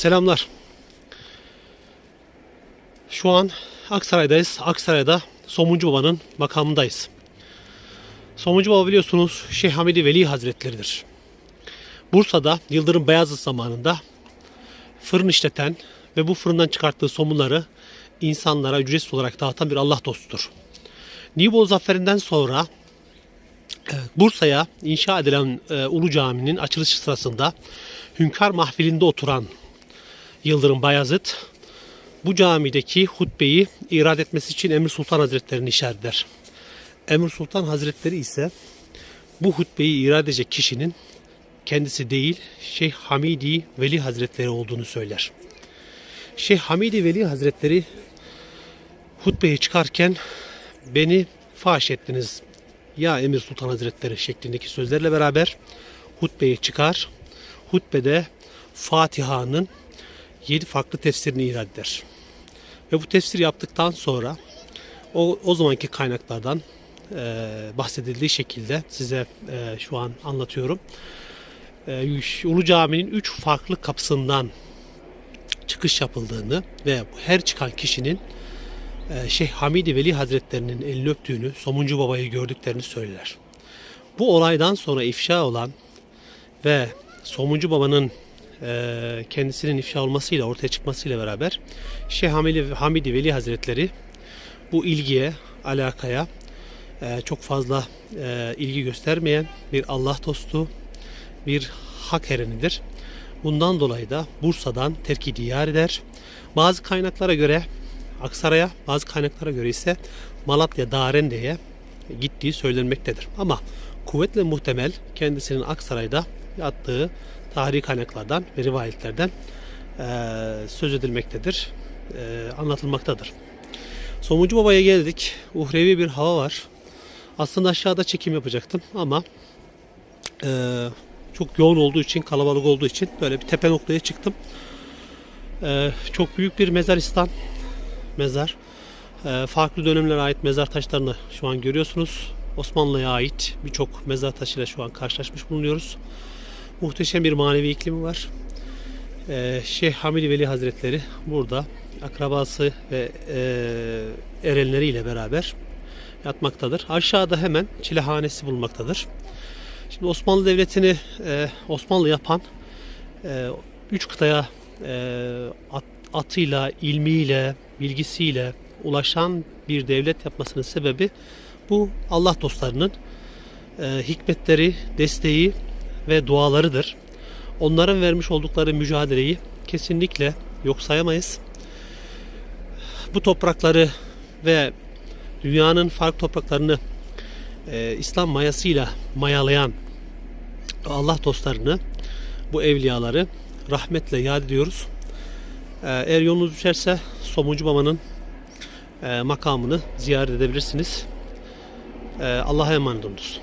Selamlar. Şu an Aksaray'dayız. Aksaray'da Somuncu Baba'nın makamındayız. Somuncu Baba biliyorsunuz Şeyh Hamidi Veli Hazretleri'dir. Bursa'da Yıldırım Beyazıt zamanında fırın işleten ve bu fırından çıkarttığı somunları insanlara ücretsiz olarak dağıtan bir Allah dostudur. Nibolu Zaferi'nden sonra e, Bursa'ya inşa edilen e, Ulu Cami'nin açılışı sırasında Hünkar mahfilinde oturan Yıldırım Bayezid bu camideki hutbeyi irad etmesi için Emir Sultan Hazretleri'ni işaret eder. Emir Sultan Hazretleri ise bu hutbeyi irad edecek kişinin kendisi değil Şeyh Hamidi Veli Hazretleri olduğunu söyler. Şeyh Hamidi Veli Hazretleri hutbeye çıkarken beni faş ettiniz ya Emir Sultan Hazretleri şeklindeki sözlerle beraber hutbeye çıkar. Hutbede Fatiha'nın yedi farklı tefsirini irad eder. Ve bu tefsir yaptıktan sonra o, o zamanki kaynaklardan e, bahsedildiği şekilde size e, şu an anlatıyorum. E, Ulu Cami'nin üç farklı kapısından çıkış yapıldığını ve her çıkan kişinin e, Şeyh Hamidi Veli Hazretlerinin elini öptüğünü, Somuncu Baba'yı gördüklerini söyler. Bu olaydan sonra ifşa olan ve Somuncu Baba'nın e, kendisinin ifşa olmasıyla ortaya çıkmasıyla beraber Şeyh Hamidi, Veli Hazretleri bu ilgiye, alakaya e, çok fazla e, ilgi göstermeyen bir Allah dostu, bir hak erenidir. Bundan dolayı da Bursa'dan terki diyar eder. Bazı kaynaklara göre Aksaray'a, bazı kaynaklara göre ise Malatya Darende'ye gittiği söylenmektedir. Ama kuvvetle muhtemel kendisinin Aksaray'da yattığı tarihi kaynaklardan ve rivayetlerden eee, söz edilmektedir, eee, anlatılmaktadır. Somuncu Baba'ya geldik. Uhrevi bir hava var. Aslında aşağıda çekim yapacaktım ama eee, çok yoğun olduğu için, kalabalık olduğu için böyle bir tepe noktaya çıktım. Eee, çok büyük bir mezaristan mezar. Eee, farklı dönemlere ait mezar taşlarını şu an görüyorsunuz. Osmanlı'ya ait birçok mezar taşıyla şu an karşılaşmış bulunuyoruz. Muhteşem bir manevi iklimi var. Eee Şeyh Hamidi Veli Hazretleri burada akrabası ve eee erenleriyle beraber yatmaktadır. Aşağıda hemen çilehanesi bulunmaktadır. Şimdi Osmanlı Devleti'ni eee, Osmanlı yapan eee, üç kıtaya at- atıyla, ilmiyle, bilgisiyle ulaşan bir devlet yapmasının sebebi bu Allah dostlarının hikmetleri, desteği ve dualarıdır. Onların vermiş oldukları mücadeleyi kesinlikle yok sayamayız. Bu toprakları ve dünyanın farklı topraklarını eee, İslam mayasıyla mayalayan Allah dostlarını, bu evliyaları rahmetle yad ediyoruz. Ee, Eğer yolunuz düşerse Somuncu Baba'nın e, makamını ziyaret edebilirsiniz. Ee, Allah'a emanet olunuz.